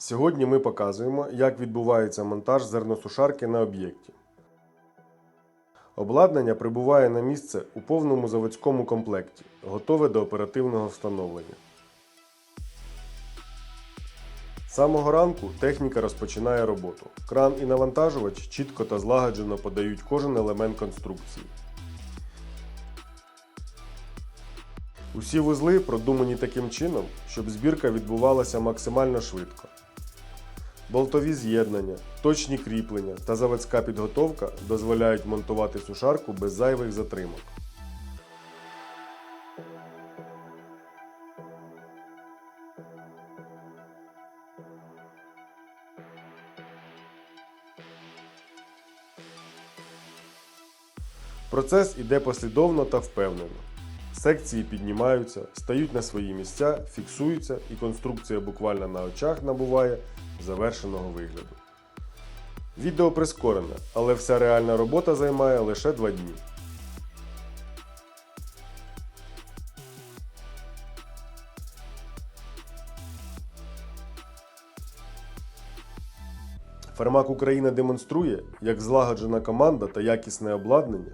Сьогодні ми показуємо, як відбувається монтаж зерносушарки на об'єкті. Обладнання прибуває на місце у повному заводському комплекті, готове до оперативного встановлення. З самого ранку техніка розпочинає роботу. Кран і навантажувач чітко та злагоджено подають кожен елемент конструкції. Усі вузли продумані таким чином, щоб збірка відбувалася максимально швидко. Болтові з'єднання, точні кріплення та заводська підготовка дозволяють монтувати сушарку без зайвих затримок. Процес іде послідовно та впевнено. Секції піднімаються, стають на свої місця, фіксуються і конструкція буквально на очах набуває завершеного вигляду. Відео прискорене, але вся реальна робота займає лише 2 дні. Фармак Україна демонструє, як злагоджена команда та якісне обладнання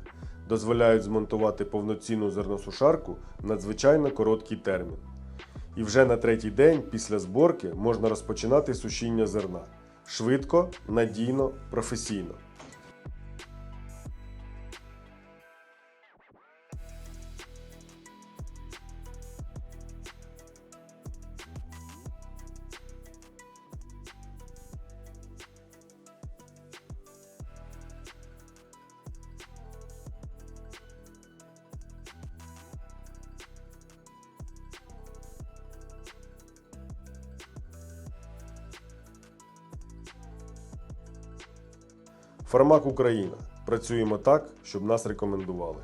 дозволяють змонтувати повноцінну зерносушарку в надзвичайно короткий термін. І вже на третій день після зборки можна розпочинати сушіння зерна швидко, надійно, професійно. Фармак Україна. Працюємо так, щоб нас рекомендували.